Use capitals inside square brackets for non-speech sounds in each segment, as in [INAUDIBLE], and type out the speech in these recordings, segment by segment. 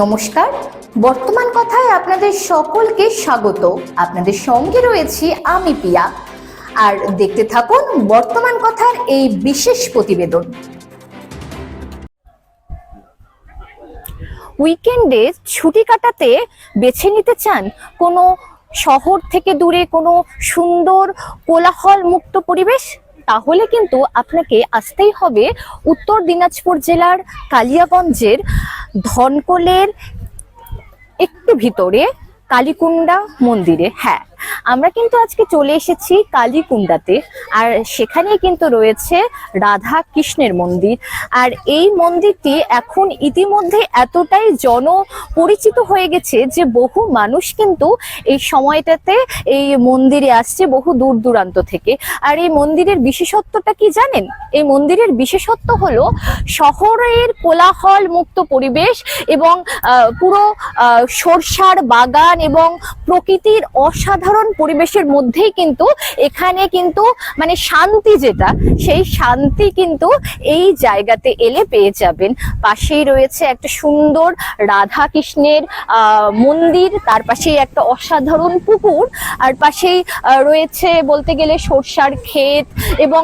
নমস্কার। বর্তমান কথায় আপনাদের সকলকে স্বাগত। আপনাদের সঙ্গে রয়েছি আমি পিয়া। আর দেখতে থাকুন বর্তমান কথার এই বিশেষ প্রতিবেদন। উইকেন্ডে ছুটি কাটাতে বেছে নিতে চান কোনো শহর থেকে দূরে কোনো সুন্দর কোলাহল মুক্ত পরিবেশ? তাহলে কিন্তু আপনাকে আসতেই হবে উত্তর দিনাজপুর জেলার কালিয়াগঞ্জের ধনকলের একটু ভিতরে কালীকুণ্ডা মন্দিরে। হ্যাঁ আমরা কিন্তু আজকে চলে এসেছি কালীকুণ্ডাতে, আর সেখানে কিন্তু রয়েছে রাধা কৃষ্ণের মন্দির। আর এই মন্দিরটি এখন ইতিমধ্যে এতটাই জনপরিচিত হয়ে গেছে যে বহু মানুষ কিন্তু এই সময়টাতে এই মন্দিরে আসছে বহু দূর দূরান্ত থেকে। আর এই মন্দিরের বিশেষত্বটা কি জানেন? এই মন্দিরের বিশেষত্ব হলো শহরের কোলাহল মুক্ত পরিবেশ এবং পুরো সরষার বাগান এবং প্রকৃতির অসাধারণ পরিবেশের মধ্যেই কিন্তু এখানে কিন্তু মানে শান্তি যেটা, সেই শান্তি কিন্তু এই জায়গাতে এলে পেয়ে যাবেন। পাশেই রয়েছে একটা সুন্দর রাধা কৃষ্ণের মন্দির, তার পাশেই একটা অসাধারণ পুকুর, আর পাশেই রয়েছে বলতে গেলে সরষার ক্ষেত এবং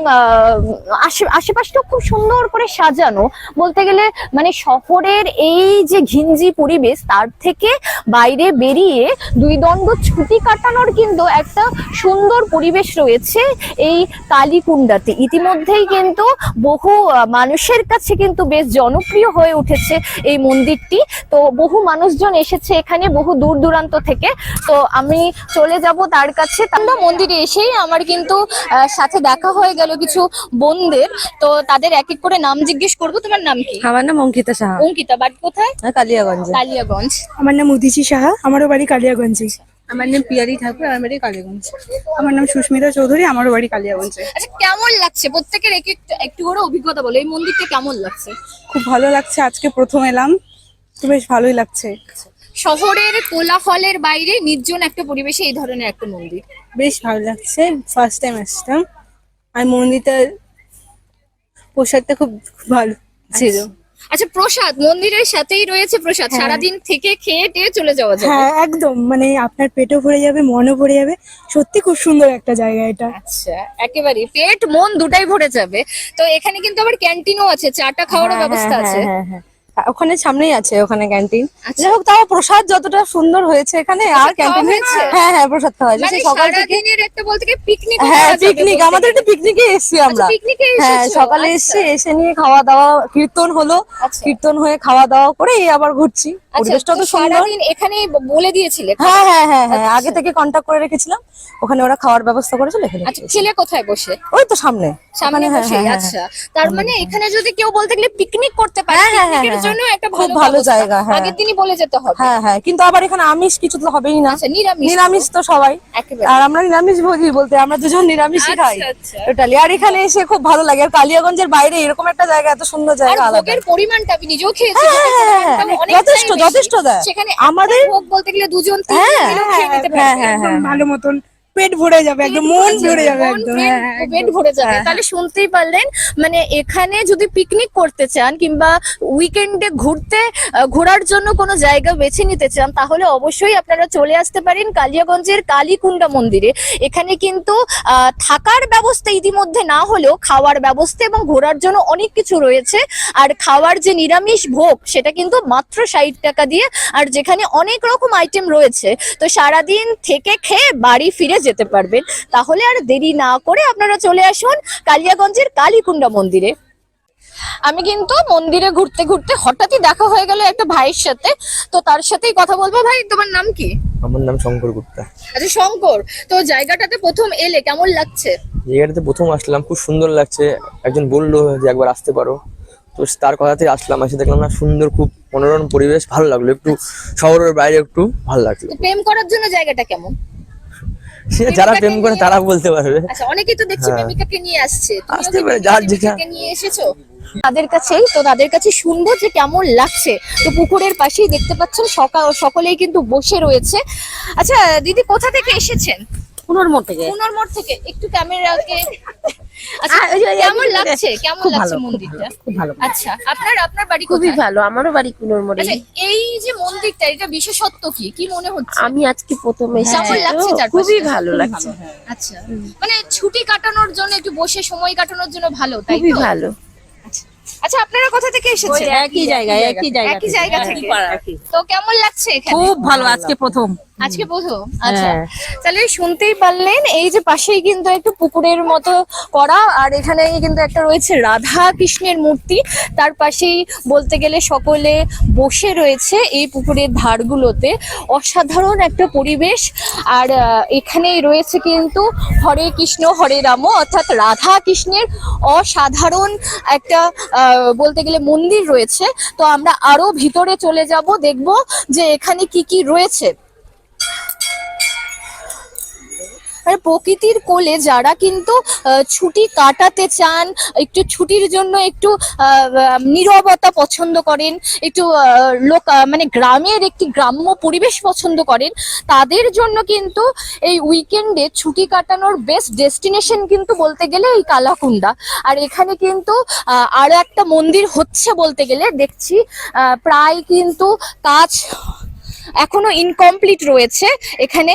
আশে, আশেপাশটা খুব সুন্দর করে সাজানো। বলতে গেলে মানে শহরের এই যে ঘিঞ্জি পরিবেশ, তার থেকে বাইরে বেরিয়ে দুই দণ্ড ছুটি কাটানোর কিন্তু একটা সুন্দর পরিবেশ রয়েছে এই কালীকুণ্ডাতে। ইতিমধ্যেই কিন্তু বহু মানুষের কাছে কিন্তু বেশ জনপ্রিয় হয়ে উঠেছে এই মন্দিরটি। তো বহু মানুষজন এসেছে এখানে বহু দূর দূরান্ত থেকে। তো আমি চলে যাব তার কাছে। তান্দা মন্দিরে এসেই আমার কিন্তু আহ, সাথে দেখা হয়ে গেল কিছু বোনদের তো তাদের এক এক করে নাম জিজ্ঞেস করব। তোমার নাম কি? আমার নাম অঙ্কিতা সাহা। অঙ্কিতা বাট কোথায়? কালিয়াগঞ্জ। কালিয়াগঞ্জ। আমার নাম উদিচি সাহা। আমারও বাড়ি কালিয়াগঞ্জে। আমার নাম পিয়ারি ঠাকুর আমার বাড়ি কালিয়াগঞ্জ। আমার নাম সুস্মিতা চৌধুরী আমারও বাড়ি কালিয়াগঞ্জে। আচ্ছা কেমন লাগছে? প্রত্যেকের এক একটু একটু করে অভিজ্ঞতা বলো এই মন্দিরটা কেমন লাগছে? খুব ভালো লাগছে আজকে প্রথম এলাম। তো বেশ ভালোই লাগছে। শহরের কোলাহলের বাইরে নির্জন একটা পরিবেশে এই ধরনের একটা মন্দির। বেশ ভালো লাগছে ফার্স্ট টাইম আসতাম আর মন্দিরটার পোশাকটা খুব খুব ভালো ছিল। আচ্ছা প্রসাদ মন্দিরের সাথেই রয়েছে প্রসাদ। সারাদিন থেকে খেয়ে টেয়ে চলে যাওয়া যায়। হ্যাঁ একদম। মানে আপনার পেটও ভরে যাবে মনও ভরে যাবে। সত্যি খুব সুন্দর একটা জায়গা এটা। আচ্ছা একেবারে পেট মন দুটাই ভরে যাবে। তো এখানে কিন্তু আবার ক্যান্টিনও আছে চাটা খাওয়ারও ব্যবস্থা আছে। হ্যাঁ হ্যাঁ। ওখানে সামনেই আছে ওখানে ক্যান্টিন আচ্ছা। যাই হোক তাও প্রসাদ যতটা সুন্দর হয়েছে এখানে আর ক্যান্টিনে হয়েছে? হ্যাঁ হ্যাঁ প্রসাদ খাওয়া হয়েছে। মানে সকাল থেকে একটা বলতে গিয়ে পিকনিক হ্যাঁ পিকনিক আমাদের একটা পিকনিকে এসেছি আমরা। হ্যাঁ সকালে এসেছি এসে নিয়ে খাওয়া দাওয়া কীর্তন হলো। আচ্ছা। কীর্তন হয়ে খাওয়া দাওয়া করে আবার ঘুরছি। পরিবেশটা তো সুন্দর। এখানে বলে দিয়েছিলে? হ্যাঁ হ্যাঁ হ্যাঁ হ্যাঁ আচ্ছা। আগে থেকে কন্ট্যাক্ট করে রেখেছিলাম। ওখানে ওরা খাওয়ার ব্যবস্থা করেছিল এখানে আচ্ছা ছেলে কোথায় বসে? ওই তো সামনে। সামনে হ্যাঁ, বসে হ্যাঁ, হ্যাঁ, আচ্ছা। তার মানে এখানে যদি কেউ বলতে গেলে পিকনিক করতে পারে হ্যাঁ। জন্য একটা খুব ভালো জায়গা, হ্যাঁ। আগের দিনই বলে যেতে হবে। হ্যাঁ হ্যাঁ কিন্তু আবার এখানে আমিষ কিছু তো হবেই না। আচ্ছা নিরামিষ নিরামিষ তো সবাই। আর আমরা নিরামিষ ভোজি বলতে আমরা দুজন নিরামিষই খাই। আচ্ছা, আচ্ছা। টোটালি আর এখানে এসে খুব ভালো লাগে। আর কালিয়াগঞ্জের বাইরে এরকম একটা জায়গা এত সুন্দর জায়গা আলাদা। ভোগের পরিমাণটা আমি নিজেও খেয়েছি। হ্যাঁ, যথেষ্ট, যথেষ্ট দেয়। সেখানে আমাদের- ভোগ বলতে গেলে দুজন তিনজন হ্যাঁ, হ্যাঁ, খেয়ে নিতে হ্যাঁ, হ্যাঁ, ভালো মতন পেট ভরে যাবে একদম মন ভরে যাবে একদম পেট- হ্যাঁ হ্যাঁ, পেট একদম। ভরে যাবে। হ্যাঁ, তাহলে শুনতেই পারলেন মানে এখানে যদি পিকনিক করতে চান কিংবা উইকেন্ডে ঘুরতে ঘোরার জন্য কোনো জায়গা বেছে নিতে চান তাহলে অবশ্যই আপনারা চলে আসতে পারেন কালিয়াগঞ্জের কালীকুণ্ডা মন্দিরে। এখানে কিন্তু আহ, থাকার ব্যবস্থা ইতিমধ্যে না হলেও খাওয়ার ব্যবস্থা এবং ঘোরার জন্য অনেক কিছু রয়েছে। আর খাওয়ার যে নিরামিষ ভোগ সেটা কিন্তু মাত্র ষাট টাকা দিয়ে আর যেখানে অনেক রকম আইটেম রয়েছে তো সারাদিন থেকে খেয়ে বাড়ি ফিরে যেতে পারবেন তাহলে আর দেরি না করে আপনারা চলে আসুন কালিয়াগঞ্জের কালীকুণ্ডা মন্দিরে। আমি কিন্তু মন্দিরে ঘুরতে ঘুরতে হঠাৎই দেখা হয়ে গেল একটা ভাইয়ের সাথে তো তার সাথেই কথা বলব ভাই তোমার নাম কি? আমার নাম শঙ্কর গুপ্তা। আচ্ছা শঙ্কর তো জায়গাটাতে প্রথম এলে কেমন লাগছে? জায়গাটাতে প্রথম আসলাম খুব সুন্দর লাগছে। একজন বলল যে একবার আসতে পারো। তো তার কথাতে আসলাম এসে দেখলাম না সুন্দর খুব মনোরম পরিবেশ ভালো লাগল। একটু শহরের বাইরে একটু ভালো লাগল। প্রেম করার জন্য জায়গাটা কেমন? সে যারা প্রেম করে তারা বলতে পারবে। আচ্ছা অনেকেই তো দেখছি হ্যাঁ। প্রেমিকাকে নিয়ে আসছে। আসতে পারে, যার যেটা। নিয়ে এসেছ? তাদের কাছেই তো তাদের কাছে শুনব যে কেমন লাগছে। তো পুকুরের পাশেই দেখতে পাচ্ছেন সকাল সকলেই কিন্তু বসে রয়েছে। আচ্ছা দিদি কোথা থেকে এসেছেন? পুনর্মোড় থেকে? পুনর্মোড় থেকে। একটু ক্যামেরাকে [LAUGHS] আচ্ছা আ, ওই যে- কেমন লাগছে? কেমন লাগছে মন্দিরটা? খুব ভালো। আচ্ছা আপনার আপনার বাড়ি খুবই ভালো আমারও বাড়ি কুনোরমোড়ে আচ্ছা এই যে মন্দিরটা এটা বিশেষত্ব কি? কি মনে হচ্ছে? আমি আজকে প্রথম এসেছি কেমন লাগছে খুবই ভালো লাগছে। আচ্ছা মানে ছুটি কাটানোর জন্য একটু বসে সময় কাটানোর জন্য ভালো তাই খুবই ভালো। আচ্ছা আপনারা কোথা থেকে এসেছেন? একই জায়গায় একই জায়গা একই জায়গা থেকে। তো কেমন লাগছে এখানে? খুব ভালো আজকে প্রথম। আজকে প্রথম আচ্ছা তাহলে শুনতেই পারলেন এই যে পাশেই কিন্তু একটু পুকুরের মতো করা আর এখানে কিন্তু একটা রয়েছে রাধা কৃষ্ণের মূর্তি। তার পাশেই বলতে গেলে সকলে বসে রয়েছে এই পুকুরের ধারগুলোতে। অসাধারণ একটা পরিবেশ আর এখানেই রয়েছে কিন্তু হরে কৃষ্ণ হরে রাম অর্থাৎ রাধা কৃষ্ণের অসাধারণ একটা আহ, বলতে গেলে মন্দির রয়েছে। তো আমরা আরও ভিতরে চলে যাব দেখব যে এখানে কি কি রয়েছে। আর প্রকৃতির কোলে যারা কিন্তু ছুটি কাটাতে চান একটু ছুটির জন্য একটু নীরবতা পছন্দ করেন একটু লোক মানে গ্রামের একটি গ্রাম্য পরিবেশ পছন্দ করেন তাদের জন্য কিন্তু এই উইকেন্ডে ছুটি কাটানোর বেস্ট ডেস্টিনেশন কিন্তু বলতে গেলে এই কালাকুন্ডা আর এখানে কিন্তু আহ, আরও একটা মন্দির হচ্ছে বলতে গেলে দেখছি প্রায় কিন্তু কাজ এখনও ইনকমপ্লিট রয়েছে। এখানে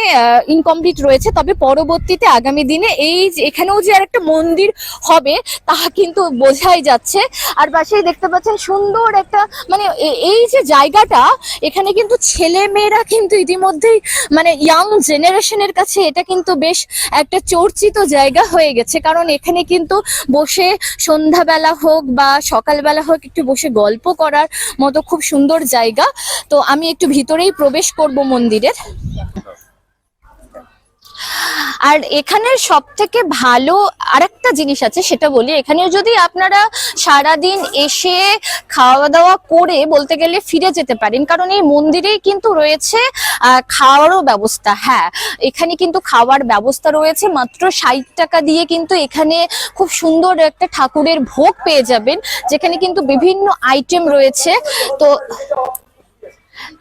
ইনকমপ্লিট রয়েছে। তবে পরবর্তীতে আগামী দিনে এই এখানেও যে আরেকটা মন্দির হবে তা কিন্তু বোঝাই যাচ্ছে। আর পাশেই দেখতে পাচ্ছেন সুন্দর একটা মানে এই যে জায়গাটা, এখানে কিন্তু ছেলে মেয়েরা কিন্তু ইতিমধ্যেই মানে ইয়াং জেনারেশনের কাছে এটা কিন্তু বেশ একটা চর্চিত জায়গা হয়ে গেছে। কারণ এখানে কিন্তু বসে সন্ধ্যাবেলা হোক বা সকালবেলা হোক একটু বসে গল্প করার মতো খুব সুন্দর জায়গা। তো আমি একটু ভিতরেই প্রবেশ করব মন্দিরের আর এখানে সব থেকে ভালো আরেকটা জিনিস আছে, সেটা বলি। এখানে যদি আপনারা সারাদিন এসে খাওয়া দাওয়া করে বলতে গেলে ফিরে যেতে পারেন, কারণ এই মন্দিরেই কিন্তু রয়েছে খাওয়ারও ব্যবস্থা। হ্যাঁ এখানে কিন্তু খাওয়ার ব্যবস্থা রয়েছে, মাত্র ষাট টাকা দিয়ে কিন্তু এখানে খুব সুন্দর একটা ঠাকুরের ভোগ পেয়ে যাবেন, যেখানে কিন্তু বিভিন্ন আইটেম রয়েছে। তো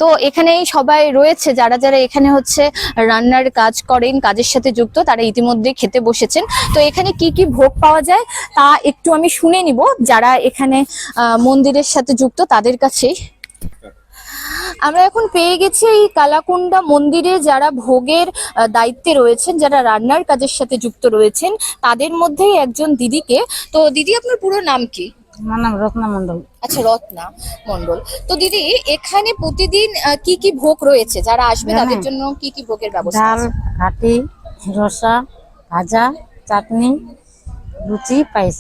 তো এখানেই সবাই রয়েছে, যারা যারা এখানে হচ্ছে রান্নার কাজ করেন, কাজের সাথে যুক্ত, তারা ইতিমধ্যে খেতে বসেছেন। তো এখানে কি কি ভোগ পাওয়া যায় তা একটু আমি শুনে নিব। যারা এখানে মন্দিরের সাথে যুক্ত, তাদের কাছেই। আমরা এখন পেয়ে গেছি এই কালাকুন্ডা মন্দিরে যারা ভোগের দায়িত্বে রয়েছেন, যারা রান্নার কাজের সাথে যুক্ত রয়েছেন, তাদের মধ্যেই একজন দিদিকে। তো দিদি, আপনার পুরো নাম কি? আমার নাম রত্না মন্ডল আচ্ছা রত্না মন্ডল তো দিদি এখানে প্রতিদিন আহ, কি কি ভোগ রয়েছে? যারা আসবে তাদের জন্য কি কি ভোগের ব্যবস্থা ডাল আছে? ঘাটি রসা ভাজা চাটনি লুচি পায়েস।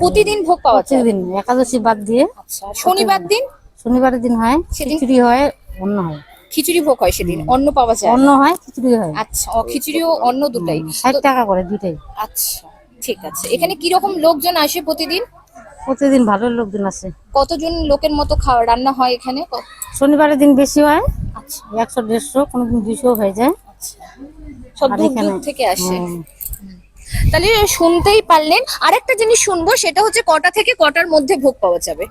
প্রতিদিন ভোগ পাওয়া যায়? প্রতিদিন একাদশী বাদ দিয়ে আচ্ছা শনিবার দিন? শনিবারের দিন হয় সেদিন- খিচুড়ি হয় অন্ন হয়। খিচুড়ি ভোগ হয় সেদিন? অন্ন পাওয়া যায়? অন্ন হয় খিচুড়ি হয়। আচ্ছা ও খিচুড়ি ও অন্ন দুটাই। ষাট তো- টাকা করে দুইটাই। আচ্ছা ঠিক আছে। এখানে কি রকম লোকজন আসে প্রতিদিন? প্রতিদিন ভালো লোকজন আছে। কতজন লোকের মতো খাওয়া রান্না হয় এখানে? শনিবারের দিন বেশি হয়। আচ্ছা। একশো দেড়শো কোনো দিন দুশো হয়ে যায়। সব দূর এখানে দূর থেকে আসে। হ্যাঁ, তাহলে শুনতেই পারলেন। আর একটা জিনিস শুনব সেটা হচ্ছে কটা থেকে কটার মধ্যে ভোগ পাওয়া যাবে?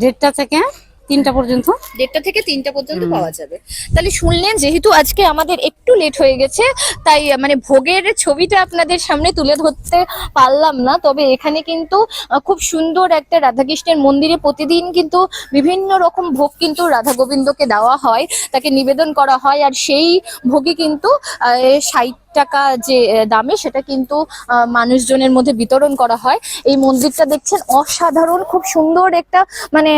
দেড়টা থেকে তিনটা পর্যন্ত? দেড়টা থেকে তিনটা পর্যন্ত পাওয়া যাবে। তাহলে শুনলেন, যেহেতু আজকে আমাদের একটু লেট হয়ে গেছে, তাই মানে ভোগের ছবিটা আপনাদের সামনে তুলে ধরতে পারলাম না। তবে এখানে কিন্তু খুব সুন্দর একটা রাধাকৃষ্ণের মন্দিরে প্রতিদিন কিন্তু বিভিন্ন রকম ভোগ কিন্তু রাধা গোবিন্দকে দেওয়া হয়। তাকে নিবেদন করা হয়, আর সেই ভোগই কিন্তু ষাট টাকা যে দামে সেটা কিন্তু মানুষজনের মধ্যে বিতরণ করা হয়। এই মন্দিরটা দেখছেন অসাধারণ, খুব সুন্দর একটা মানে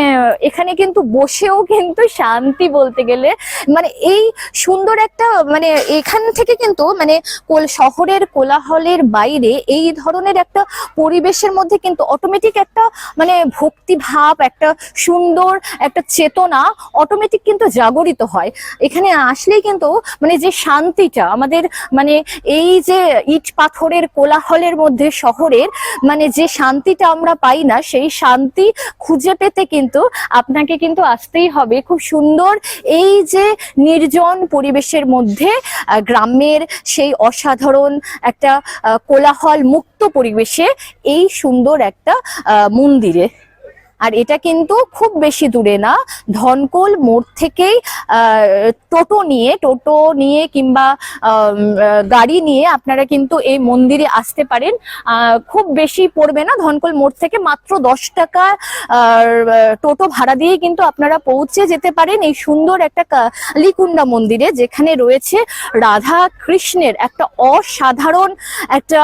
এখানে কিন্তু বসেও কিন্তু শান্তি বলতে গেলে মানে এই সুন্দর একটা মানে এখান থেকে কিন্তু মানে কোল- শহরের কোলাহলের বাইরে এই ধরনের একটা পরিবেশের মধ্যে কিন্তু অটোমেটিক একটা মানে ভক্তি ভাব একটা সুন্দর, একটা চেতনা অটোমেটিক কিন্তু জাগরিত হয়। এখানে আসলেই কিন্তু মানে যে শান্তিটা আমাদের মানে এই যে ইট পাথরের কোলাহলের মধ্যে শহরের মানে যে শান্তিটা আমরা পাই না, সেই শান্তি খুঁজে পেতে কিন্তু আপনাকে কিন্তু আসতেই হবে। খুব সুন্দর এই যে নির্জন পরিবেশের মধ্যে গ্রামের সেই অসাধারণ একটা কোলাহল মুক্ত পরিবেশে এই সুন্দর একটা মন্দিরে আর এটা কিন্তু খুব বেশি দূরে না। ধনকোল মোড় থেকেই টোটো নিয়ে টোটো নিয়ে কিংবা গাড়ি নিয়ে আপনারা কিন্তু এই মন্দিরে আসতে পারেন। খুব বেশি পড়বে না ধনকোল মোড় থেকে, মাত্র দশ টাকা টোটো ভাড়া দিয়ে কিন্তু আপনারা পৌঁছে যেতে পারেন এই সুন্দর একটা কালীকুণ্ডা মন্দিরে, যেখানে রয়েছে রাধা কৃষ্ণের একটা অসাধারণ একটা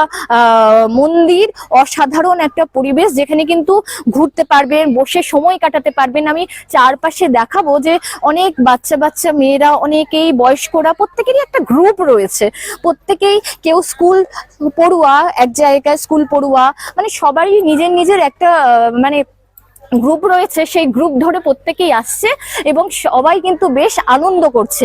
মন্দির, অসাধারণ একটা পরিবেশ, যেখানে কিন্তু ঘুরতে পারবেন বসে সময় কাটাতে পারবেন। আমি চারপাশে দেখাবো যে অনেক বাচ্চা বাচ্চা মেয়েরা, অনেকেই বয়স্করা, প্রত্যেকেরই একটা গ্রুপ রয়েছে। প্রত্যেকেই কেউ স্কুল পড়ুয়া, এক জায়গায় স্কুল পড়ুয়া মানে সবারই নিজের নিজের একটা মানে গ্রুপ রয়েছে। সেই গ্রুপ ধরে প্রত্যেকেই আসছে এবং সবাই কিন্তু বেশ আনন্দ করছে।